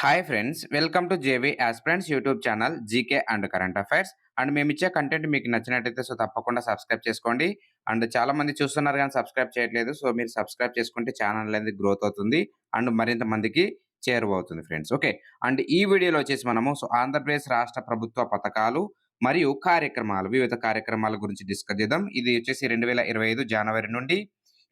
Hi friends welcome to J V aspirants YouTube channel G K and current affairs and మేము ఇచ్చే content మీకు నచ్చినట్టయితే so తప్పకుండా subscribe చేసుకోండి. అండ్ చాలా మంది చూస్తున్నారు కానీ సబ్స్క్రైబ్ చేయట్లేదు సో మీరు సబ్స్క్రైబ్ చేసుకుంటే ఛానల్ అనేది గ్రోత్ అవుతుంది అండ్ మరింత మందికి చేరువవుతుంది ఫ్రెండ్స్ ఓకే అండ్ ఈ వీడియోలో వచ్చేసి మనము సో ఆంధ్రప్రదేశ్ రాష్ట్ర ప్రభుత్వ పథకాలు మరియు కార్యక్రమాలు వివిధ కార్యక్రమాల గురించి డిస్కస్ చేద్దాం. ఇది వచ్చేసి రెండు వేల ఇరవై ఐదు జనవరి నుండి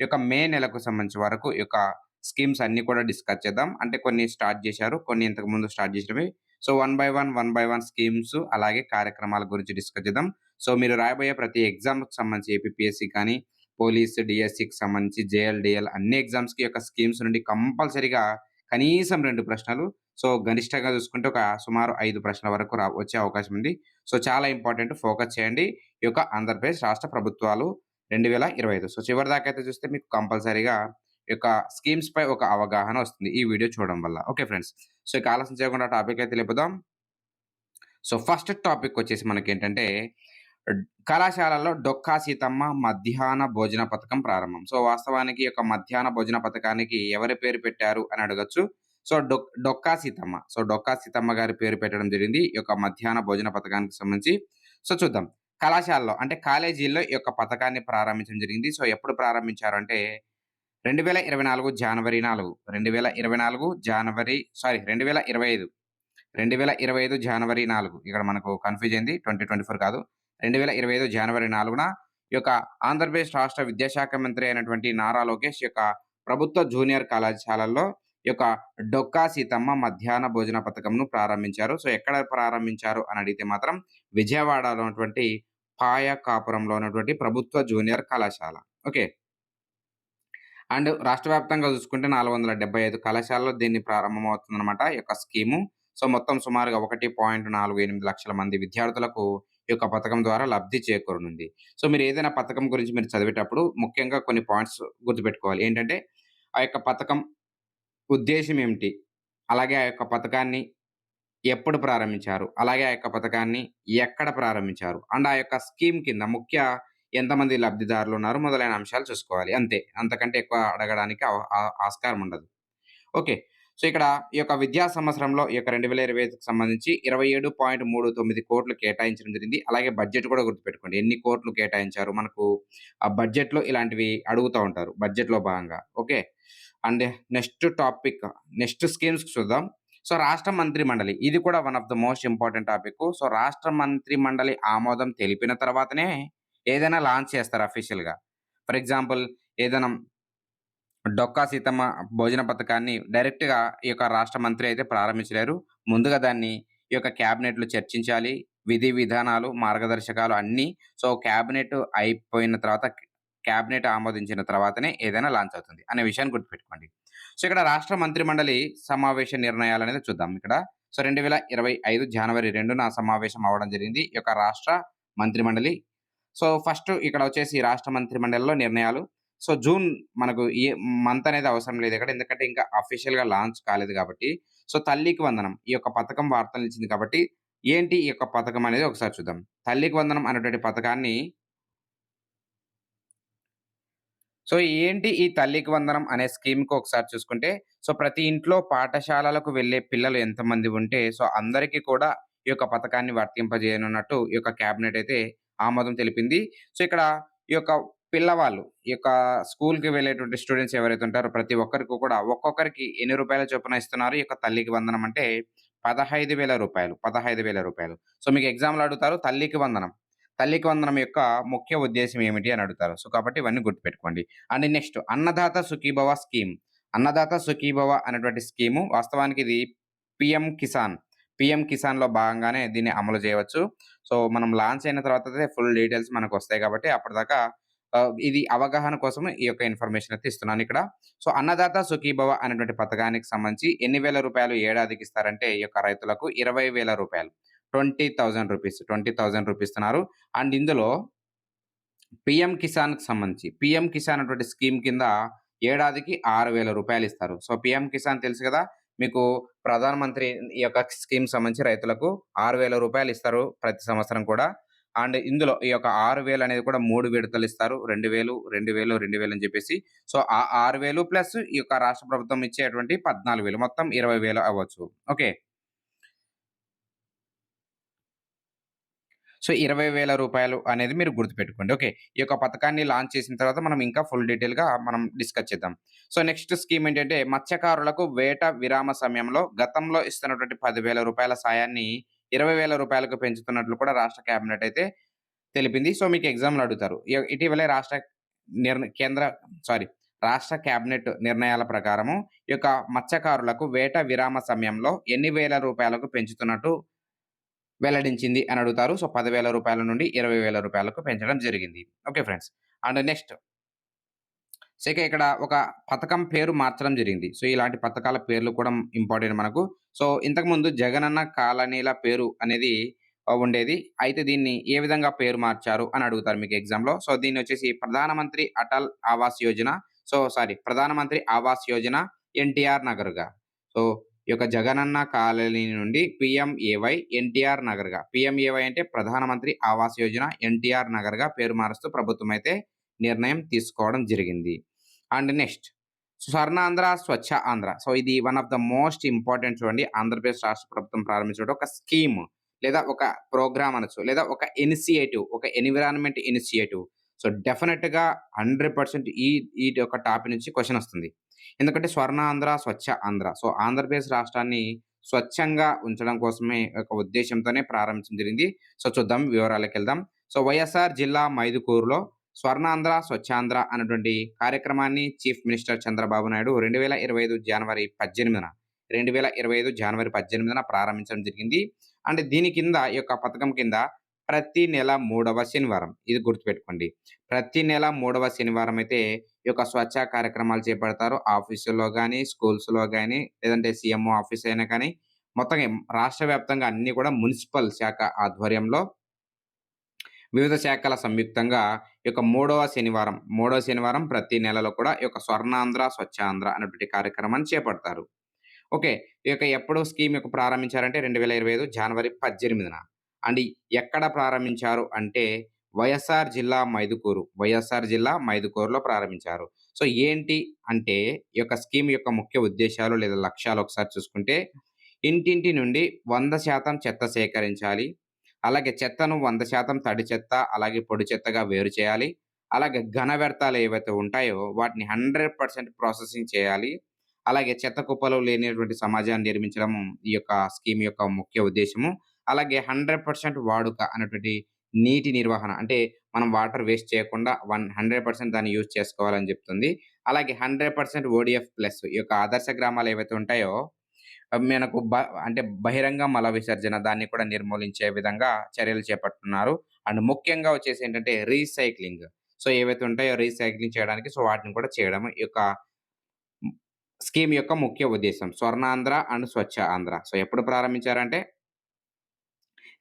యొక్క మే నెలకు సంబంధించి వరకు యొక్క స్కీమ్స్ అన్ని కూడా డిస్కస్ చేద్దాం. అంటే కొన్ని స్టార్ట్ చేశారు కొన్ని ఇంతకు ముందు స్టార్ట్ చేసినవి. So one by one one by one schemes అలాగే కార్యక్రమాల గురించి డిస్కస్ చేద్దాం. సో మీరు రాయబోయే ప్రతి ఎగ్జామ్కి సంబంధించి ఏపీఎస్సి కానీ పోలీస్ డిఎస్సికి సంబంధించి జేఎల్డిఎల్ అన్ని ఎగ్జామ్స్కి యొక్క స్కీమ్స్ నుండి కంపల్సరీగా కనీసం రెండు ప్రశ్నలు. సో గరిష్టంగా చూసుకుంటే ఒక సుమారు ఐదు ప్రశ్నల వరకు రా వచ్చే అవకాశం ఉంది. సో చాలా ఇంపార్టెంట్ ఫోకస్ చేయండి. ఈ యొక్క ఆంధ్రప్రదేశ్ రాష్ట్ర ప్రభుత్వాలు రెండు వేల ఇరవై ఐదు. సో చివరి దాకా అయితే చూస్తే మీకు కంపల్సరీగా యొక్క స్కీమ్స్ పై ఒక అవగాహన వస్తుంది ఈ వీడియో చూడడం వల్ల. ఓకే ఫ్రెండ్స్ సో ఇక ఆలస్యం చేయకుండా టాపిక్ అయితే లేపుదాం. సో ఫస్ట్ టాపిక్ వచ్చేసి మనకి ఏంటంటే కళాశాలలో డొక్కా సీతమ్మ మధ్యాహ్న భోజన పథకం ప్రారంభం. సో వాస్తవానికి ఈ యొక్క మధ్యాహ్న భోజన పథకానికి ఎవరి పేరు పెట్టారు అని అడగచ్చు. సో డొక్ డొక్కా సీతమ్మ. సో డొక్కా సీతమ్మ గారి పేరు పెట్టడం జరిగింది ఈ యొక్క మధ్యాహ్న భోజన పథకానికి సంబంధించి. సో చూద్దాం. కళాశాలలో అంటే కాలేజీల్లో ఈ యొక్క పథకాన్ని ప్రారంభించడం జరిగింది. సో ఎప్పుడు ప్రారంభించారు అంటే రెండు వేల ఇరవై నాలుగు జనవరి నాలుగు రెండు వేల ఇరవై నాలుగు జనవరి సారీ రెండు వేల ఇరవై ఐదు రెండు వేల ఇరవై ఐదు జనవరి నాలుగు. ఇక్కడ మనకు కన్ఫ్యూజ్ అయింది ట్వంటీ ట్వంటీ ఫోర్ కాదు. రెండు వేల ఇరవై ఐదు జనవరి నాలుగున ఈ యొక్క ఆంధ్రప్రదేశ్ రాష్ట్ర విద్యాశాఖ మంత్రి అయినటువంటి నారా లోకేష్ యొక్క ప్రభుత్వ జూనియర్ కళాశాలల్లో ఈ యొక్క డొక్కా సీతమ్మ మధ్యాహ్న భోజన పథకంను ప్రారంభించారు. సో ఎక్కడ ప్రారంభించారు అని అడిగితే మాత్రం విజయవాడలో ఉన్నటువంటి పాయ కాపురంలో ఉన్నటువంటి ప్రభుత్వ జూనియర్ కళాశాల. ఓకే. అండ్ రాష్ట్ర వ్యాప్తంగా చూసుకుంటే నాలుగు వందల డెబ్బై ఐదు కళాశాలలో దీన్ని ప్రారంభమవుతుందన్నమాట ఈ యొక్క స్కీము. సో మొత్తం సుమారుగా ఒకటి పాయింట్ నాలుగు ఎనిమిది లక్షల మంది విద్యార్థులకు ఈ యొక్క పథకం ద్వారా లబ్ధి చేకూరనుంది. సో మీరు ఏదైనా పథకం గురించి మీరు చదివేటప్పుడు ముఖ్యంగా కొన్ని పాయింట్స్ గుర్తుపెట్టుకోవాలి. ఏంటంటే ఆ యొక్క పథకం ఉద్దేశం ఏమిటి? అలాగే ఆ యొక్క పథకాన్ని ఎప్పుడు ప్రారంభించారు? అలాగే ఆ యొక్క పథకాన్ని ఎక్కడ ప్రారంభించారు? అండ్ ఆ యొక్క స్కీమ్ కింద ముఖ్య ఎంతమంది లబ్ధిదారులు ఉన్నారు మొదలైన అంశాలు చూసుకోవాలి. అంతే. అంతకంటే ఎక్కువ అడగడానికి ఆ- ఆస్కారం ఉండదు. ఓకే. సో ఇక్కడ ఈ యొక్క విద్యా సంవత్సరంలో ఈ యొక్క రెండు వేల ఇరవై ఐదుకు సంబంధించి ఇరవై ఏడు పాయింట్ మూడు తొమ్మిది కోట్లు కేటాయించడం జరిగింది. అలాగే బడ్జెట్ కూడా గుర్తుపెట్టుకోండి. ఎన్ని కోట్లు కేటాయించారు? మనకు ఆ బడ్జెట్లో ఇలాంటివి అడుగుతూ ఉంటారు. బడ్జెట్లో భాగంగా. Okay. And next topic next schemes చూద్దాం. సో రాష్ట్ర మంత్రి మండలి. ఇది కూడా one of the most important topic. So రాష్ట్ర మంత్రి మండలి ఆమోదం తెలిపిన తర్వాతనే ఏదైనా లాంచ్ చేస్తారు అఫీషియల్గా ఫర్ ఎగ్జాంపుల్ ఏదైనా డొక్కా సీతమ్మ భోజన పథకాన్ని డైరెక్ట్గా ఈ యొక్క రాష్ట్ర మంత్రి అయితే ప్రారంభించలేరు. ముందుగా దాన్ని ఈ యొక్క క్యాబినెట్లు చర్చించాలి. విధి విధానాలు మార్గదర్శకాలు అన్నీ. సో క్యాబినెట్ అయిపోయిన తర్వాత క్యాబినెట్ ఆమోదించిన తర్వాతనే ఏదైనా లాంచ్ అవుతుంది అనే విషయాన్ని గుర్తుపెట్టుకోండి. సో ఇక్కడ రాష్ట్ర మంత్రి మండలి సమావేశ నిర్ణయాలు అనేది చూద్దాం ఇక్కడ. సో రెండు వేల ఇరవై ఐదు జనవరి రెండున సమావేశం అవడం జరిగింది. ఈ యొక్క రాష్ట్ర మంత్రి మండలి సో ఫస్ట్ ఇక్కడ వచ్చేసి రాష్ట్ర మంత్రి మండలిలో నిర్ణయాలు. సో జూన్ మనకు ఏ మంత్ అనేది అవసరం లేదు ఇక్కడ. ఎందుకంటే ఇంకా అఫీషియల్గా లాంచ్ కాలేదు కాబట్టి. సో తల్లికి వందనం ఈ యొక్క పథకం వార్తలు ఇచ్చింది కాబట్టి ఏంటి ఈ యొక్క పథకం అనేది ఒకసారి చూద్దాం. తల్లికి వందనం అనేటువంటి పథకాన్ని సో ఏంటి ఈ తల్లికి వందనం అనే స్కీమ్కి ఒకసారి చూసుకుంటే సో ప్రతి ఇంట్లో పాఠశాలలకు వెళ్ళే పిల్లలు ఎంతమంది ఉంటే సో అందరికీ కూడా ఈ యొక్క పథకాన్ని వర్తింపజేయనున్నట్టు ఈ యొక్క క్యాబినెట్ అయితే ఆమోదం తెలిపింది. సో ఇక్కడ ఈ యొక్క పిల్లవాళ్ళు ఈ యొక్క స్కూల్కి వెళ్ళేటువంటి స్టూడెంట్స్ ఎవరైతే ఉంటారో ప్రతి ఒక్కరికి కూడా ఒక్కొక్కరికి ఎన్ని రూపాయల చొప్పున ఇస్తున్నారు? ఈ యొక్క తల్లికి వందనం అంటే పదహైదు వేల రూపాయలు పదహైదు వేల రూపాయలు. సో మీకు ఎగ్జామ్లు అడుగుతారు తల్లికి వందనం. తల్లికి వందనం యొక్క ముఖ్య ఉద్దేశం ఏమిటి అని అడుగుతారు. సో కాబట్టి ఇవన్నీ గుర్తుపెట్టుకోండి. And next Annadata Sukhibhava scheme. Annadata Sukhibhava అనేటువంటి స్కీము వాస్తవానికి ఇది పిఎం కిసాన్ పిఎం కిసాన్లో భాగంగానే దీన్ని అమలు చేయవచ్చు. సో మనం లాంచ్ అయిన తర్వాత ఫుల్ డీటెయిల్స్ మనకు వస్తాయి కాబట్టి అప్పటిదాకా ఇది అవగాహన కోసం ఈ యొక్క ఇన్ఫర్మేషన్ అయితే ఇస్తున్నాను ఇక్కడ. సో అన్నదాత సుఖీభవ అనేటువంటి పథకానికి సంబంధించి ఎన్ని వేల రూపాయలు ఏడాదికి ఇస్తారంటే ఈ యొక్క రైతులకు ఇరవై వేల రూపాయలు. Twenty thousand rupees twenty thousand rupees ఇస్తున్నారు. అండ్ ఇందులో పిఎం కిసాన్కి సంబంధించి పిఎం కిసాన్ అటువంటి స్కీమ్ కింద ఏడాదికి ఆరు వేల రూపాయలు ఇస్తారు. సో పిఎం కిసాన్ తెలుసు కదా మీకు ప్రధానమంత్రి ఈ యొక్క స్కీమ్ సంబంధించి రైతులకు ఆరు వేల రూపాయలు ఇస్తారు ప్రతి సంవత్సరం కూడా అండ్ ఇందులో ఈ యొక్క ఆరు వేలు అనేది కూడా మూడు విడతలు ఇస్తారు. 2000, 2000, 2000 అని చెప్పేసి. సో, ఆ ఆరు వేలు ప్లస్ ఈ యొక్క రాష్ట్ర ప్రభుత్వం ఇచ్చేటువంటి 14000 మొత్తం ఇరవై వేలు అవ్వచ్చు. ఓకే. సో, ఇరవై వేల రూపాయలు అనేది మీరు గుర్తుపెట్టుకోండి. ఓకే. ఈ యొక్క పథకాన్ని లాంచ్ చేసిన తర్వాత మనం ఇంకా ఫుల్ డీటెయిల్‌గా మనం డిస్కస్ చేద్దాం. సో, నెక్స్ట్ స్కీమ్ ఏంటంటే మత్స్యకారులకు వేట విరామ సమయంలో గతంలో ఇస్తున్నటువంటి పదివేల రూపాయల సాయాన్ని ఇరవై వేల రూపాయలకు పెంచుతున్నట్లు కూడా రాష్ట్ర కేబినెట్ అయితే తెలిపింది. సో, మీకు ఎగ్జామ్‌లో అడుగుతారు. ఇటీవలే రాష్ట్ర నిర్ణ కేంద్ర సారీ రాష్ట్ర కేబినెట్ నిర్ణయాల ప్రకారము ఈ యొక్క మత్స్యకారులకు వేట విరామ సమయంలో ఎన్ని వేల రూపాయలకు పెంచుతున్నట్టు వెల్లడించింది అని అడుగుతారు. సో, పదివేల రూపాయల నుండి ఇరవై వేల రూపాయలకు పెంచడం జరిగింది. Okay friends. And next so, ఇక ఇక్కడ ఒక పథకం పేరు మార్చడం జరిగింది. సో, ఇలాంటి పథకాల పేర్లు కూడా ఇంపార్టెంట్ మనకు. సో, ఇంతకుముందు జగనన్న కాలనీల పేరు అనేది ఉండేది. అయితే దీన్ని ఏ విధంగా పేరు మార్చారు అని అడుగుతారు మీకు ఎగ్జామ్‌లో. సో, దీన్ని వచ్చేసి Pradhanmantri Atal Awas Yojana so, sorry Pradhanmantri Awas Yojana NTR నగర్‌గా. So, ఈ యొక్క జగనన్న కాలనీ నుండి పిఎంఏవై ఎన్టీఆర్ నగర్‌గా. పిఎంఏవై అంటే ప్రధానమంత్రి ఆవాస్ యోజన ఎన్టీఆర్ నగర్‌గా పేరు మారుస్తూ ప్రభుత్వం అయితే నిర్ణయం తీసుకోవడం జరిగింది. And next Swarnandhra, Swachh Andhra. So, ఇది one of the most important చూడండి. ఆంధ్రప్రదేశ్ రాష్ట్ర ప్రభుత్వం ప్రారంభించడం ఒక స్కీమ్ లేదా ఒక ప్రోగ్రామ్ అనొచ్చు. లేదా ఒక ఇనిషియేటివ్ ఒక ఎన్విరాన్మెంట్ ఇనిషియేటివ్. సో, డెఫినెట్గా హండ్రెడ్ పర్సెంట్ ఈ ఈ యొక్క టాపిక్ నుంచి క్వశ్చన్ వస్తుంది. ఎందుకంటే స్వర్ణాంధ్ర, స్వచ్ఛ ఆంధ్ర. సో, ఆంధ్రప్రదేశ్ రాష్ట్రాన్ని స్వచ్ఛంగా ఉంచడం కోసమే ఒక ఉద్దేశంతోనే ప్రారంభించడం జరిగింది. సో, చూద్దాం వివరాలకెళ్దాం. సో, వైఎస్ఆర్ జిల్లా మైదుకూరులో స్వర్ణాంధ్ర, స్వచ్ఛాంధ్ర అన్నటువంటి కార్యక్రమాన్ని చీఫ్ మినిస్టర్ చంద్రబాబు నాయుడు 2025 జనవరి 18న 2025 జనవరి 18న ప్రారంభించడం జరిగింది. అండ్ దీని కింద ఈ యొక్క పథకం కింద ప్రతి నెల మూడవ శనివారం ఇది గుర్తుపెట్టుకోండి. ప్రతి నెల మూడవ శనివారం అయితే యొక్క స్వచ్ఛ కార్యక్రమాలు చేపడతారు. ఆఫీసుల్లో కానీ స్కూల్స్‌లో కానీ లేదంటే సీఎంఓ ఆఫీస్ అయినా కానీ మొత్తం రాష్ట్ర వ్యాప్తంగా అన్నీ కూడా మున్సిపల్ శాఖ ఆధ్వర్యంలో వివిధ శాఖల సంయుక్తంగా ఈ యొక్క మూడవ శనివారం, మూడవ శనివారం ప్రతి నెలలో కూడా ఈ యొక్క స్వర్ణాంధ్ర, స్వచ్ఛాంధ్ర అనేటువంటి కార్యక్రమాన్ని చేపడతారు. ఓకే. ఈ యొక్క ఎప్పుడు స్కీమ్ యొక్క ప్రారంభించారంటే 2025 జనవరి 18న. అండ్ ఎక్కడ ప్రారంభించారు అంటే వైఎస్ఆర్ జిల్లా మైదుకూరు. వైఎస్ఆర్ జిల్లా మైదుకూరులో ప్రారంభించారు. సో, ఏంటి అంటే ఈ యొక్క స్కీమ్ యొక్క ముఖ్య ఉద్దేశాలు లేదా లక్ష్యాలు ఒకసారి చూసుకుంటే ఇంటింటి నుండి 100% చెత్త సేకరించాలి. అలాగే చెత్తను 100% తడి చెత్త, అలాగే పొడి చెత్తగా వేరు చేయాలి. అలాగే ఘన వ్యర్థాలు ఏవైతే ఉంటాయో వాటిని 100% ప్రాసెసింగ్ చేయాలి. అలాగే చెత్త కుప్పలు లేనటువంటి సమాజాన్ని నిర్మించడం ఈ యొక్క స్కీమ్ యొక్క ముఖ్య ఉద్దేశ్యము. అలాగే 100% వాడుక అనేటువంటి నీటి నిర్వహణ అంటే మనం వాటర్ వేస్ట్ చేయకుండా వన్ 100% దాన్ని యూజ్ చేసుకోవాలని చెప్తుంది. అలాగే హండ్రెడ్ పర్సెంట్ ఓడిఎఫ్ ప్లస్ ఈ యొక్క ఆదర్శ గ్రామాలు ఏవైతే ఉంటాయో మనకు బ అంటే బహిరంగ మల విసర్జన దాన్ని కూడా నిర్మూలించే విధంగా చర్యలు చేపట్టున్నారు అండ్ ముఖ్యంగా వచ్చేసి ఏంటంటే రీసైక్లింగ్. సో, ఏవైతే ఉంటాయో రీసైక్లింగ్ చేయడానికి సో, వాటిని కూడా చేయడం ఈ యొక్క స్కీమ్ యొక్క ముఖ్య ఉద్దేశం స్వర్ణాంధ్ర అండ్ స్వచ్ఛ ఆంధ్ర. సో, ఎప్పుడు ప్రారంభించారంటే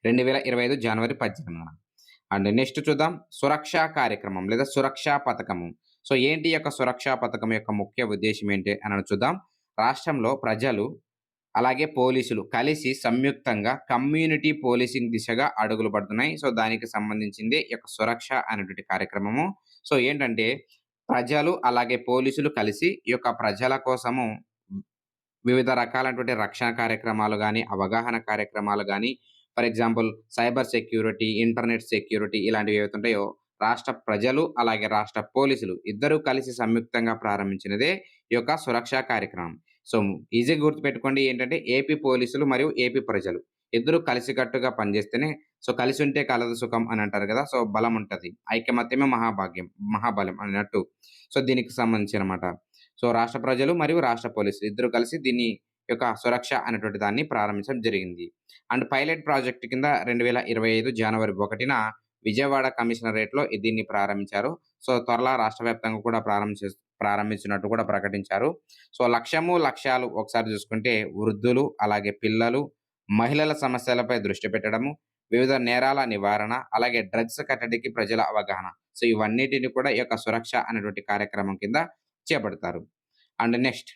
2025 జనవరి 18న. అండ్ నెక్స్ట్ చూద్దాం సురక్షా కార్యక్రమం లేదా సురక్షా పథకము. సో, ఏంటి యొక్క సురక్షా పథకం యొక్క ముఖ్య ఉద్దేశం ఏంటి అని చూద్దాం. రాష్ట్రంలో ప్రజలు అలాగే పోలీసులు కలిసి సంయుక్తంగా కమ్యూనిటీ పోలీసింగ్ దిశగా అడుగులు పడుతున్నాయి. సో, దానికి సంబంధించింది యొక్క సురక్ష అనేటువంటి కార్యక్రమము. సో, ఏంటంటే ప్రజలు అలాగే పోలీసులు కలిసి ఈ యొక్క ప్రజల కోసము వివిధ రకాలైనటువంటి రక్షణ కార్యక్రమాలు కానీ అవగాహన కార్యక్రమాలు కానీ for example cyber security, internet security ఇలాంటివి ఏవైతుంటాయో రాష్ట్ర ప్రజలు అలాగే రాష్ట్ర పోలీసులు ఇద్దరూ కలిసి సంయుక్తంగా ప్రారంభించినదే ఈ యొక్క సురక్షా కార్యక్రమం. సో, ఈజీగా గుర్తుపెట్టుకోండి ఏంటంటే ఏపీ పోలీసులు మరియు ఏపీ ప్రజలు ఇద్దరు కలిసికట్టుగా పనిచేస్తేనే సో, కలిసి ఉంటే కలదు సుఖం అని అంటారు కదా! సో, బలం ఉంటుంది ఐకమత్యమే మహాభాగ్యం మహాబలం అన్నట్టు. సో, దీనికి సంబంధించి అనమాట సో, రాష్ట్ర ప్రజలు మరియు రాష్ట్ర పోలీసులు ఇద్దరు కలిసి దీన్ని యొక్క సురక్ష అనేటువంటి దాన్ని ప్రారంభించడం జరిగింది. అండ్ పైలట్ ప్రాజెక్ట్ కింద 2025 జనవరి ఒకటిన విజయవాడ కమిషనరేట్‌లో దీన్ని ప్రారంభించారు. సో, త్వరలో రాష్ట్ర వ్యాప్తంగా కూడా ప్రారంభ ప్రారంభించినట్టు కూడా ప్రకటించారు. సో, లక్ష్యము, లక్ష్యాలు ఒకసారి చూసుకుంటే వృద్ధులు, అలాగే పిల్లలు, మహిళల సమస్యలపై దృష్టి పెట్టడము, వివిధ నేరాల నివారణ, అలాగే డ్రగ్స్ కట్టడికి ప్రజల అవగాహన. సో, ఇవన్నిటిని కూడా ఈ యొక్క సురక్ష అనేటువంటి కార్యక్రమం కింద చేపడతారు. అండ్ నెక్స్ట్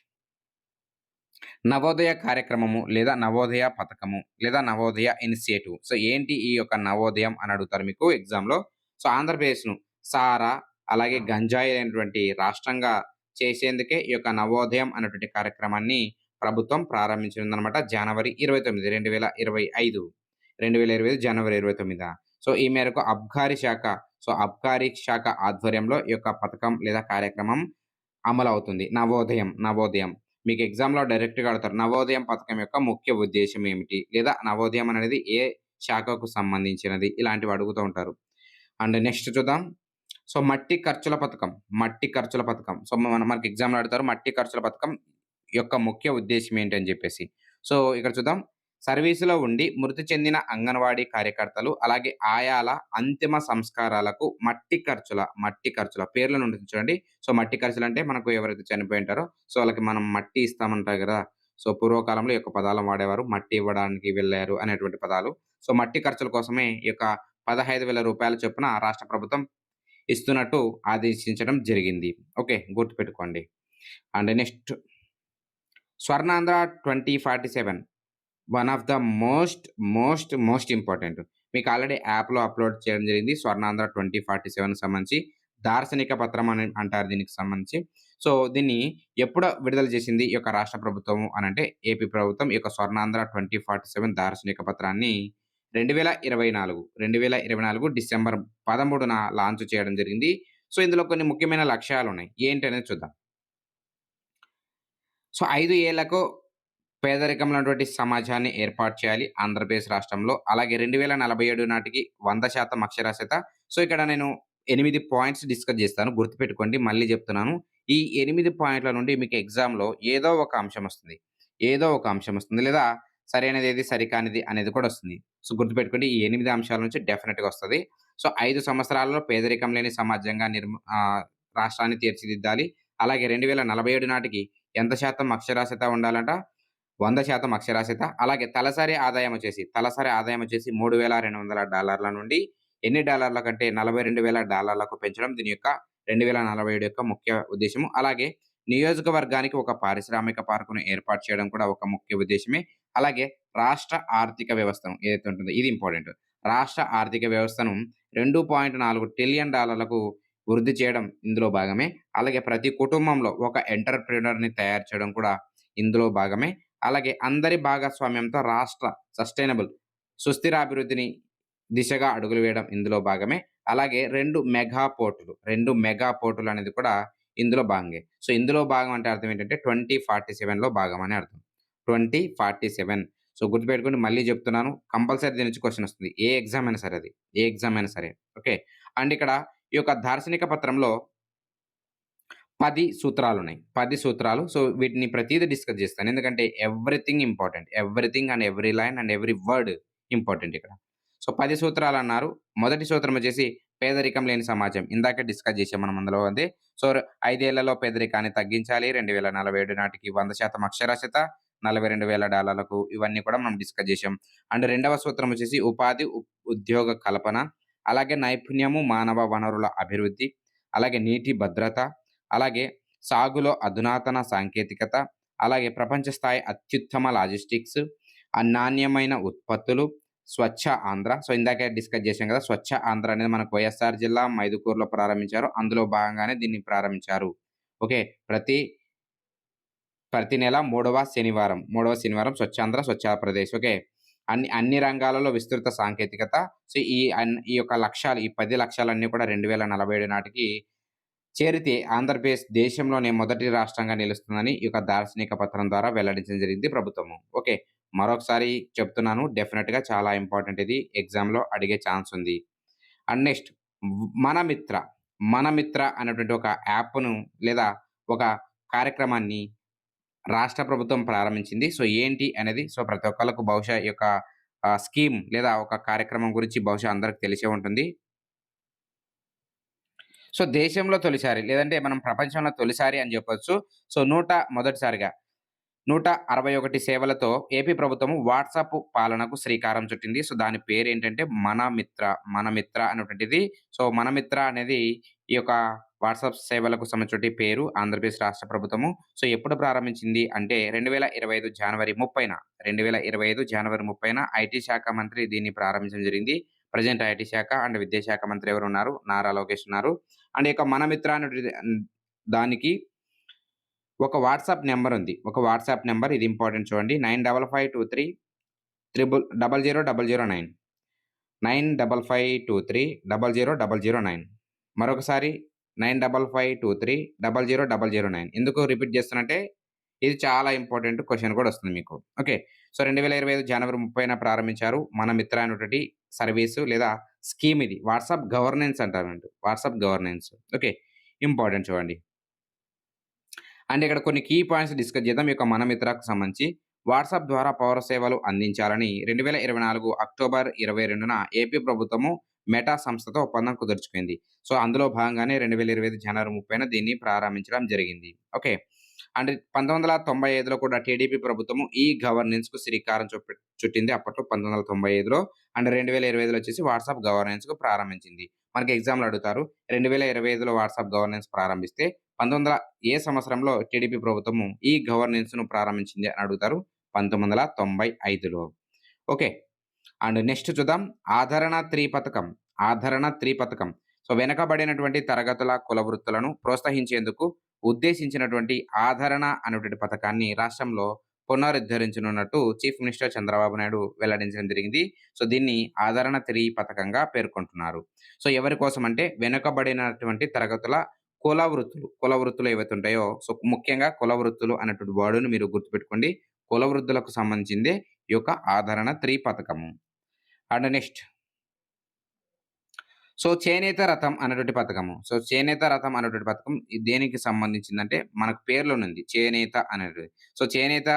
నవోదయ కార్యక్రమము లేదా నవోదయ పథకము లేదా నవోదయ ఇనిషియేటివ్. సో, ఏంటి ఈ యొక్క నవోదయం అని అడుగుతారు మీకు ఎగ్జామ్‌లో. సో, ఆంధ్రప్రదేశ్‌ను సారా, అలాగే గంజాయి అనేటువంటి రాష్ట్రంగా చేసేందుకే ఈ యొక్క నవోదయం అనేటువంటి కార్యక్రమాన్ని ప్రభుత్వం ప్రారంభించిందనమాట. జనవరి 29, 2025. 2025 జనవరి 29. సో, ఈ మేరకు అబ్కారీ శాఖ సో, అబ్కారీ శాఖ ఆధ్వర్యంలో ఈ యొక్క పథకం లేదా కార్యక్రమం అమలవుతుంది. నవోదయం, నవోదయం. మీకు ఎగ్జామ్‌లో డైరెక్ట్‌గా అడతారు నవోదయం పథకం యొక్క ముఖ్య ఉద్దేశ్యం ఏమిటి? లేదా నవోదయం అనేది ఏ శాఖకు సంబంధించినది? ఇలాంటివి అడుగుతూ ఉంటారు. అండ్ నెక్స్ట్ చూద్దాం. సో, మట్టి ఖర్చుల పథకం, మట్టి ఖర్చుల పథకం. సో, మన మనకి ఎగ్జామ్‌లో అడతారు మట్టి ఖర్చుల పథకం యొక్క ముఖ్య ఉద్దేశం ఏంటి అని చెప్పేసి. సో, ఇక్కడ చూద్దాం. సర్వీస్‌లో ఉండి మృతి చెందిన అంగన్వాడీ కార్యకర్తలు, అలాగే ఆయాల అంతిమ సంస్కారాలకు మట్టి ఖర్చుల, మట్టి ఖర్చుల పేర్లను నుండి చూడండి. సో, మట్టి ఖర్చులు అంటే మనకు ఎవరైతే చనిపోయి ఉంటారో, సో, వాళ్ళకి మనం మట్టి ఇస్తామంటారు కదా సో, పూర్వకాలంలో ఈ యొక్క పదాలను వాడేవారు. మట్టి ఇవ్వడానికి వెళ్ళారు అనేటువంటి పదాలు. సో, మట్టి ఖర్చుల కోసమే ఈ యొక్క రూ. 15,000 చొప్పున రాష్ట్ర ప్రభుత్వం ఇస్తున్నట్టు ఆదేశించడం జరిగింది. ఓకే. గుర్తుపెట్టుకోండి. And next Swarnandhra 2047 one of the most, most, most important. మీకు ఆల్రెడీ యాప్‌లో అప్‌లోడ్ చేయడం జరిగింది. స్వర్ణాంధ్ర 2047కి సంబంధించి దార్శనిక పత్రం అని అంటారు దీనికి సంబంధించి. సో, దీన్ని ఎప్పుడు విడుదల చేసింది ఈ యొక్క రాష్ట్ర అని అంటే ఏపీ ప్రభుత్వం ఈ యొక్క స్వర్ణాంధ్ర 2047 దార్శనిక పత్రాన్ని 2024, 2024 డిసెంబర్ 13న లాంచ్ చేయడం జరిగింది. సో, ఇందులో కొన్ని ముఖ్యమైన లక్ష్యాలు ఉన్నాయి ఏంటి అనేది చూద్దాం. సో, ఐదు ఏళ్ళకు పేదరికం ఉన్నటువంటి సమాజాన్ని ఏర్పాటు చేయాలి ఆంధ్రప్రదేశ్ రాష్ట్రంలో. అలాగే 2047 నాటికి 100% అక్షరాస్యత. సో, ఇక్కడ నేను ఎనిమిది పాయింట్స్ డిస్కస్ చేస్తాను. గుర్తుపెట్టుకోండి. మళ్ళీ చెప్తున్నాను. ఈ ఎనిమిది పాయింట్ల నుండి మీకు ఎగ్జామ్‌లో ఏదో ఒక అంశం వస్తుంది. ఏదో ఒక అంశం వస్తుంది. లేదా సరైనదేది, సరికానిది అనేది కూడా వస్తుంది. సో, గుర్తుపెట్టుకోండి. ఈ ఎనిమిది అంశాల నుంచి డెఫినెట్గా వస్తుంది సో, ఐదు సంవత్సరాలలో పేదరికం లేని సమాజంగా నిర్మ రాష్ట్రాన్ని తీర్చిదిద్దాలి. అలాగే 2047 నాటికి ఎంత శాతం అక్షరాస్యత ఉండాలంట? 100% అక్షరాస్యత. అలాగే తలసరి ఆదాయం వచ్చేసి, తలసరి ఆదాయం వచ్చేసి $3,200 నుండి ఎన్ని డాలర్ల కంటే నలభై రెండు వేల డాలర్లకు పెంచడం దీని యొక్క 2047 యొక్క ముఖ్య ఉద్దేశ్యము. అలాగే నియోజకవర్గానికి ఒక పారిశ్రామిక పార్కును ఏర్పాటు చేయడం కూడా ఒక ముఖ్య ఉద్దేశమే అలాగే రాష్ట్ర ఆర్థిక వ్యవస్థను ఏదైతే ఉంటుందో ఇది ఇంపార్టెంట్. రాష్ట్ర ఆర్థిక వ్యవస్థను $2.4 ట్రిలియన్ డాలర్లకు వృద్ధి చేయడం ఇందులో భాగమే. అలాగే ప్రతి కుటుంబంలో ఒక ఎంటర్‌ప్రెన్యూర్‌ని తయారు చేయడం కూడా ఇందులో భాగమే. అలాగే అందరి భాగస్వామ్యంతో రాష్ట్ర సస్టైనబుల్ సుస్థిర అభివృద్ధిని దిశగా అడుగులు వేయడం ఇందులో భాగమే. అలాగే రెండు మెగా పోర్టులు, రెండు మెగా పోర్టులు అనేది కూడా ఇందులో భాగమే. సో, ఇందులో భాగం అంటే అర్థం ఏంటంటే 2047లో భాగం అని అర్థం. 2047 సో, గుర్తుపెట్టుకుని మళ్ళీ చెప్తున్నాను. కంపల్సరీ దీని నుంచి క్వశ్చన్ వస్తుంది. ఏ ఎగ్జామ్ అయినా సరే అది. ఏ ఎగ్జామ్ అయినా సరే. ఓకే. అండ్ ఇక్కడ ఈ యొక్క దార్శనిక పత్రంలో 10 సూత్రాలున్నాయి. పది సూత్రాలు. సో, వీటిని ప్రతిదీ డిస్కస్ చేస్తాను. ఎందుకంటే everything important. Everything and every line and every word important ఇక్కడ. సో, పది సూత్రాలు అన్నారు మొదటి సూత్రం వచ్చేసి పేదరికం లేని సమాజం. ఇందాకే డిస్కస్ చేసాం మనం అందులో అదే. సో, ఐదేళ్ళలో పేదరికాన్ని తగ్గించాలి. 2047 నాటికి 100% అక్షరాస్యత, $42,000 ఇవన్నీ కూడా మనం డిస్కస్ చేసాం. అండ్ రెండవ సూత్రం వచ్చేసి ఉపాధి, ఉ ఉద్యోగ కల్పన, అలాగే నైపుణ్యము, మానవ వనరుల అభివృద్ధి, అలాగే నీటి భద్రత, అలాగే సాగులో అధునాతన సాంకేతికత, అలాగే ప్రపంచ స్థాయి అత్యుత్తమ లాజిస్టిక్స్, నాణ్యమైన ఉత్పత్తులు, స్వచ్ఛ ఆంధ్ర. సో, ఇందాకే డిస్కస్ చేసాం కదా! స్వచ్ఛ ఆంధ్ర అనేది మనకు వైఎస్ఆర్ జిల్లా మైదుకూరులో ప్రారంభించారు. అందులో భాగంగానే దీన్ని ప్రారంభించారు. ఓకే. ప్రతి ప్రతి నెల మూడవ శనివారం, మూడవ శనివారం స్వచ్ఛాంధ్ర, ప్రదేశ్ ఓకే. అన్ని అన్ని రంగాలలో విస్తృత సాంకేతికత. సో, ఈ అన్ ఈ యొక్క లక్ష్యాలు ఈ పది లక్ష్యాలన్నీ కూడా 2047 నాటికి చేరితే ఆంధ్రప్రదేశ్ దేశంలోనే మొదటి రాష్ట్రంగా నిలుస్తుందని ఈ యొక్క దార్శనిక పత్రం ద్వారా వెల్లడించడం జరిగింది ప్రభుత్వము. ఓకే. మరొకసారి చెప్తున్నాను. డెఫినెట్గా చాలా ఇంపార్టెంట్ ఇది. ఎగ్జామ్‌లో అడిగే ఛాన్స్ ఉంది. అండ్ నెక్స్ట్ మన మిత్ర, మన మిత్ర అనేటువంటి ఒక యాప్‌ను లేదా ఒక కార్యక్రమాన్ని రాష్ట్ర ప్రభుత్వం ప్రారంభించింది. సో, ఏంటి అనేది సో, ప్రతి ఒక్కళ్ళకు బహుశా ఈ యొక్క స్కీమ్ లేదా ఒక కార్యక్రమం గురించి బహుశా అందరికి తెలిసే ఉంటుంది. సో, దేశంలో తొలిసారి లేదంటే మనం ప్రపంచంలో తొలిసారి అని చెప్పొచ్చు. సో, నూట మొదటిసారిగా 161 సేవలతో ఏపీ ప్రభుత్వం వాట్సాప్ పాలనకు శ్రీకారం చుట్టింది. సో, దాని పేరు ఏంటంటే మన మిత్ర, మన మిత్ర అనేటువంటిది. సో, మన మిత్ర అనేది ఈ యొక్క వాట్సాప్ సేవలకు సంబంధించిన పేరు ఆంధ్రప్రదేశ్ రాష్ట్ర ప్రభుత్వము. సో, ఎప్పుడు ప్రారంభించింది అంటే 2025 జనవరి 30న 2025 జనవరి 30న ఐటీ శాఖ మంత్రి దీన్ని ప్రారంభించడం జరిగింది. ప్రజెంట్ ఐటీ శాఖ అండ్ విద్యాశాఖ మంత్రి ఎవరు ఉన్నారు? నారా లోకేష్ ఉన్నారు. అండ్ ఇక మన మిత్ర దానికి ఒక వాట్సాప్ నెంబర్ ఉంది. ఒక వాట్సాప్ నెంబర్ ఇది ఇంపార్టెంట్ చూడండి. Nine double five two three triple double zero double zero nine. Nine double five two three double zero double zero nine. మరొకసారి nine double five two three double zero double zero nine. ఎందుకు repeat చేస్తున్నట్టే ఇది చాలా important question కూడా వస్తుంది మీకు. Okay. So రెండు వేల ఇరవై ఐదు జనవరి ముప్పైన ప్రారంభించారు మన మిత్ర అనేటువంటి సర్వీసు లేదా స్కీమ్ ఇది. వాట్సాప్ గవర్నెన్స్ అంటారండి. WhatsApp governance. ఓకే. ఇంపార్టెంట్ చూడండి. అండ్ ఇక్కడ కొన్ని కీ పాయింట్స్ డిస్కస్ చేద్దాం. ఈ యొక్క మన మిత్రకు సంబంధించి వాట్సాప్ ద్వారా పౌర సేవలు అందించాలని 2024 అక్టోబర్ 22న ఏపీ ప్రభుత్వము మెటా సంస్థతో ఒప్పందం కుదుర్చుకుంది. సో, అందులో భాగంగానే 2025 జనవరి 30న దీన్ని ప్రారంభించడం జరిగింది. ఓకే. అండ్ 1995లో కూడా టీడీపీ ప్రభుత్వము ఈ గవర్నెన్స్‌కు శ్రీకారం చుపె చుట్టింది. అప్పట్లో 1995లో అండ్ 2025లో వచ్చేసి వాట్సాప్ గవర్నెన్స్‌కు ప్రారంభించింది. మనకి ఎగ్జామ్లు అడుగుతారు. 2025లో వాట్సాప్ గవర్నెన్స్ ప్రారంభిస్తే 1900 ఏ సంవత్సరంలో టీడీపీ ప్రభుత్వము ఈ గవర్నెన్స్‌ను ప్రారంభించింది అని అడుగుతారు. 1995లో. ఓకే. అండ్ నెక్స్ట్ చూద్దాం. ఆదరణ త్రీ పథకం. ఆదరణ త్రీ పథకం. సో, వెనకబడినటువంటి తరగతుల కుల వృత్తులను ప్రోత్సహించేందుకు ఉద్దేశించినటువంటి ఆదరణ అనేటువంటి పథకాన్ని రాష్ట్రంలో పునరుద్ధరించనున్నట్టు చీఫ్ మినిస్టర్ చంద్రబాబు నాయుడు వెల్లడించడం జరిగింది. సో, దీన్ని ఆదరణ తిరిగి పథకంగా పేర్కొంటున్నారు. సో, ఎవరి కోసం అంటే వెనుకబడినటువంటి తరగతుల కుల వృత్తులు. కుల వృత్తులు ఏవైతే ఉంటాయో సో, ముఖ్యంగా కుల వృత్తులు అనేటువంటి వర్డును మీరు గుర్తుపెట్టుకోండి. కుల వృద్ధులకు సంబంధించిందే ఈ యొక్క ఆదరణ త్రీ పథకము. అండ్ నెక్స్ట్ సో, చేనేత రథం అనేటువంటి పథకము. సో, చేనేత రథం అనేటువంటి పథకం ఇది దేనికి సంబంధించిందంటే మనకు పేర్లోనుంది ఉంది. చేనేత అనేది. సో, చేనేత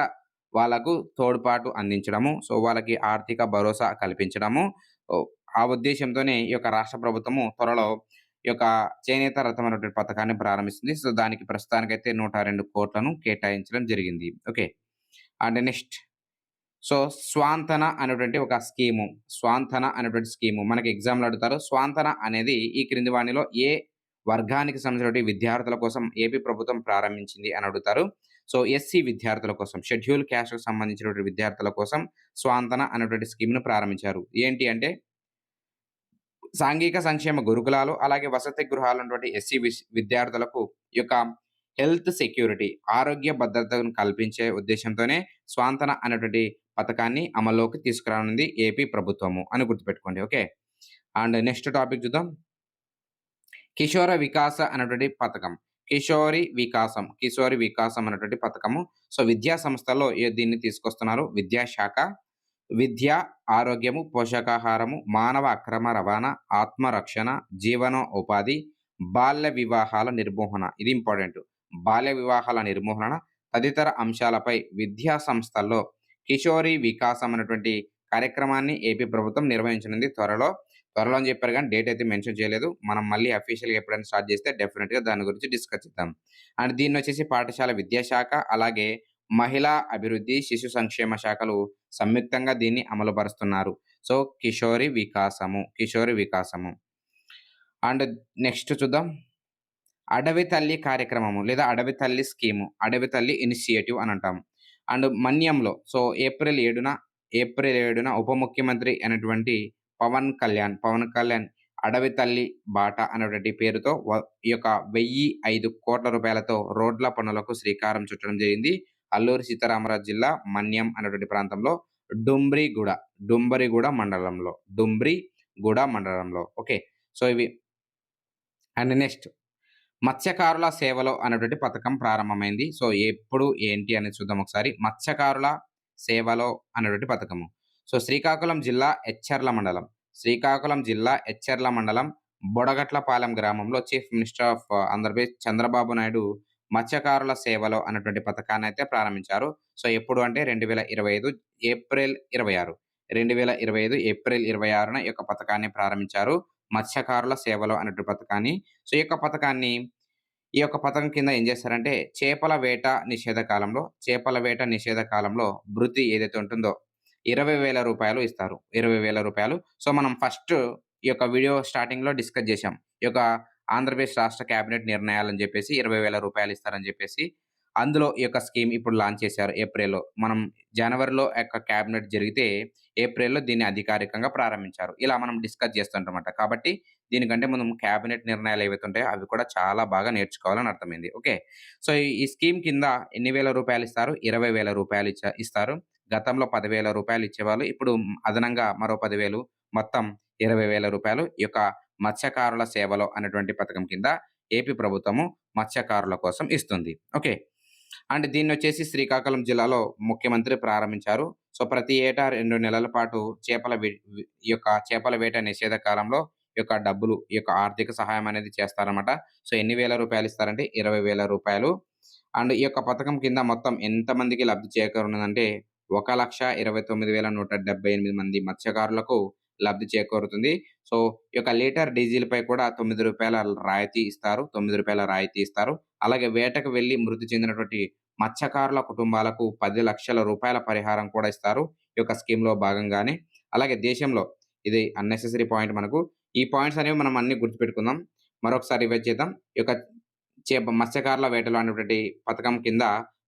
వాళ్ళకు తోడ్పాటు అందించడము. సో, వాళ్ళకి ఆర్థిక భరోసా కల్పించడము. ఆ ఉద్దేశంతోనే ఈ యొక్క రాష్ట్ర ప్రభుత్వము త్వరలో ఈ యొక్క చేనేత రథం అనేటువంటి పథకాన్ని ప్రారంభిస్తుంది. సో, దానికి ప్రస్తుతానికైతే 102,00,00,000ను కేటాయించడం జరిగింది. Okay. And next so, Swantana అనేటువంటి ఒక స్కీము. స్వాంతన అనేటువంటి స్కీము. మనకి ఎగ్జామ్‌లో అడుగుతారు. స్వాంతన అనేది ఈ క్రింది వాణిలో ఏ వర్గానికి సంబంధించినటువంటి విద్యార్థుల కోసం ఏపీ ప్రభుత్వం ప్రారంభించింది అని అడుగుతారు. సో, ఎస్సీ విద్యార్థుల కోసం షెడ్యూల్ క్యాస్ట్కు సంబంధించినటువంటి విద్యార్థుల కోసం స్వాంతన అనేటువంటి స్కీమ్‌ను ప్రారంభించారు. ఏంటి అంటే సాంఘిక సంక్షేమ గురుకులాలు, అలాగే వసతి గృహాలు ఉన్నటువంటి ఎస్సీ విద్యార్థులకు ఈ యొక్క హెల్త్ సెక్యూరిటీ ఆరోగ్య భద్రతను కల్పించే ఉద్దేశంతోనే స్వాంతన అనేటువంటి పథకాన్ని అమల్లోకి తీసుకురానుంది ఏపీ ప్రభుత్వము అని గుర్తుపెట్టుకోండి. ఓకే. అండ్ నెక్స్ట్ టాపిక్ చూద్దాం. కిషోర వికాస అనేటువంటి పథకం. కిషోరి వికాసం. కిశోరి వికాసం అనేటువంటి పథకము. సో, విద్యా సంస్థల్లో ఏ దీన్ని తీసుకొస్తున్నారు. విద్యాశాఖ, విద్య, ఆరోగ్యము, పోషకాహారము, మానవ అక్రమ రవాణా, ఆత్మరక్షణ, జీవనోపాధి, బాల్య వివాహాల నిర్మూలన. ఇది ఇంపార్టెంట్. బాల్య వివాహాల నిర్మూలన తదితర అంశాలపై విద్యా సంస్థల్లో కిషోరి వికాసం అనేటువంటి కార్యక్రమాన్ని ఏపీ ప్రభుత్వం నిర్వహించనుంది త్వరలో. త్వరలో అని చెప్పారు కానీ డేట్ అయితే మెన్షన్ చేయలేదు. మనం మళ్ళీ అఫీషియల్‌గా ఎప్పుడైనా స్టార్ట్ చేస్తే డెఫినెట్గా దాని గురించి డిస్కస్ చేద్దాం. అండ్ దీన్ని వచ్చేసి పాఠశాల విద్యాశాఖ, అలాగే మహిళా అభివృద్ధి, శిశు సంక్షేమ శాఖలు సంయుక్తంగా దీన్ని అమలుపరుస్తున్నారు. So, Kishori Vikasamu. Kishori Vikasamu. And next చూద్దాం. అడవి తల్లి కార్యక్రమము లేదా అడవి తల్లి స్కీము. అడవి తల్లి ఇనిషియేటివ్ అని అంటాం. అండ్ మన్యంలో సో, ఏప్రిల్ ఏడున ఏప్రిల్ ఏడున ఉప ముఖ్యమంత్రి అయినటువంటి పవన్ కళ్యాణ్, పవన్ కళ్యాణ్ అడవి తల్లి బాట అనేటువంటి పేరుతో ఈ యొక్క 1,005 రూపాయలతో రోడ్ల పనులకు శ్రీకారం చుట్టడం జరిగింది. అల్లూరి సీతారామరాజు జిల్లా మన్యం అనేటువంటి ప్రాంతంలో డుంబ్రిగూడ, డుంబరిగూడ మండలంలో. డుంబ్రిగూడ మండలంలో. ఓకే. సో, ఇవి అండ్ నెక్స్ట్ మత్స్యకారుల సేవలో అనేటువంటి పథకం ప్రారంభమైంది. సో, ఎప్పుడు ఏంటి అనేది చూద్దాం ఒకసారి. మత్స్యకారుల సేవలో అనేటువంటి పథకము. సో, శ్రీకాకుళం జిల్లా హెచ్చర్ల మండలం. శ్రీకాకుళం జిల్లా హెచ్చర్ల మండలం బొడగట్లపాలెం గ్రామంలో chief minister of Andhra Pradesh Chandrababu Naidu మత్స్యకారుల సేవలో అన్నటువంటి పథకాన్నయితే ప్రారంభించారు. సో, ఎప్పుడు అంటే 2025 ఏప్రిల్ 26. 2025 ఏప్రిల్ 26న ఈ యొక్క పథకాన్ని ప్రారంభించారు. మత్స్యకారుల సేవలో అనేటువంటి పథకాన్ని. సో, ఈ యొక్క పథకాన్ని ఈ యొక్క పథకం కింద ఏం చేస్తారంటే చేపల వేట నిషేధ కాలంలో చేపల వేట నిషేధ కాలంలో వృత్తి ఏదైతే ఉంటుందో ఇరవై వేల రూపాయలు ఇస్తారు. ఇరవై వేల రూపాయలు సో, మనం ఫస్ట్ ఈ యొక్క వీడియో స్టార్టింగ్‌లో డిస్కస్ చేశాం. ఈ యొక్క ఆంధ్రప్రదేశ్ రాష్ట్ర కేబినెట్ నిర్ణయాలని చెప్పేసి ఇరవై వేల రూపాయలు ఇస్తారని చెప్పేసి అందులో ఈ యొక్క స్కీమ్ ఇప్పుడు లాంచ్ చేశారు ఏప్రిల్‌లో. మనం జనవరిలో యొక్క క్యాబినెట్ జరిగితే ఏప్రిల్‌లో దీన్ని అధికారికంగా ప్రారంభించారు. ఇలా మనం డిస్కస్ చేస్తుంటామట. కాబట్టి దీనికంటే మనం క్యాబినెట్ నిర్ణయాలు ఏవైతే ఉంటాయో అవి కూడా చాలా బాగా నేర్చుకోవాలని అర్థమైంది. ఓకే. సో, ఈ స్కీమ్ కింద ఎన్ని వేల రూపాయలు ఇస్తారు? ఇరవై వేల రూపాయలు ఇచ్చ ఇస్తారు. గతంలో పదివేల రూపాయలు ఇచ్చేవాళ్ళు. ఇప్పుడు అదనంగా మరో పదివేలు మొత్తం ఇరవై వేల రూపాయలు ఈ యొక్క మత్స్యకారుల సేవలో అనేటువంటి పథకం కింద ఏపీ ప్రభుత్వము మత్స్యకారుల కోసం ఇస్తుంది. ఓకే. అండ్ దీన్ని వచ్చేసి శ్రీకాకుళం జిల్లాలో ముఖ్యమంత్రి ప్రారంభించారు. సో, ప్రతి ఏటా రెండు నెలల పాటు చేపల ఈ యొక్క చేపల వేట నిషేధ కాలంలో ఈ యొక్క డబ్బులు ఈ యొక్క ఆర్థిక సహాయం అనేది చేస్తారన్నమాట. సో, ఎన్ని వేల రూపాయలు ఇస్తారంటే ఇరవై వేల రూపాయలు. అండ్ ఈ యొక్క పథకం కింద మొత్తం ఎంతమందికి లబ్ధి చేకూరున్నదంటే ఒక లక్ష ఇరవై తొమ్మిది వేల నూట డెబ్బై ఎనిమిది మంది మత్స్యకారులకు లబ్ధి చేకూరుతుంది. సో, ఈ యొక్క లీటర్ డీజిల్‌పై కూడా తొమ్మిది రూపాయల రాయితీ ఇస్తారు. తొమ్మిది రూపాయల రాయితీ ఇస్తారు. అలాగే వేటకు వెళ్ళి మృతి చెందినటువంటి మత్స్యకారుల కుటుంబాలకు పది లక్షల రూపాయల పరిహారం కూడా ఇస్తారు. ఈ యొక్క స్కీమ్‌లో భాగంగానే. అలాగే దేశంలో ఇది అన్నెసెసరీ పాయింట్ మనకు. ఈ పాయింట్స్ అనేవి మనం అన్ని గుర్తుపెట్టుకుందాం. మరొకసారి రివైజ్ చేద్దాం. ఈ యొక్క చేప మత్స్యకారుల వేటలు అనేటువంటి పథకం కింద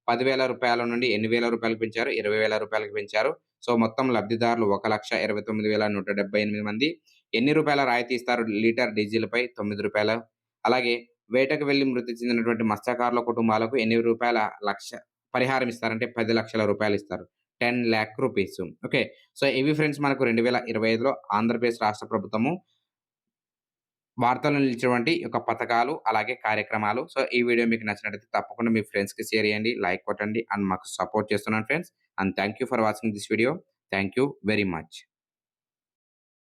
పదివేల రూపాయల నుండి ఎన్ని వేల రూపాయలకు పెంచారు? 20,000 రూపాయలకి పెంచారు. సో, మొత్తం లబ్ధిదారులు 1,29,178 మంది. ఎన్ని రూపాయల రాయితీ ఇస్తారు లీటర్ డీజిల్‌పై? తొమ్మిది రూపాయలు అలాగే వేటకు వెళ్ళి మృతి చెందినటువంటి మత్స్యకారుల కుటుంబాలకు ఎన్ని రూపాయల లక్ష పరిహారం ఇస్తారంటే 10,00,000 రూపాయలు ఇస్తారు. Ten lakh rupees. Okay. So, ఇవి ఫ్రెండ్స్ మనకు 2025లో ఆంధ్రప్రదేశ్ రాష్ట్ర ప్రభుత్వము వార్తల్లో నిలిచినటువంటి యొక్క పథకాలు, అలాగే కార్యక్రమాలు. సో, ఈ వీడియో మీకు నచ్చినట్లయితే తప్పకుండా మీ ఫ్రెండ్స్‌కి షేర్ చేయండి. లైక్ కొట్టండి. అండ్ మాకు సపోర్ట్ చేస్తున్నాను friends. And thank you for watching this video. Thank you very much.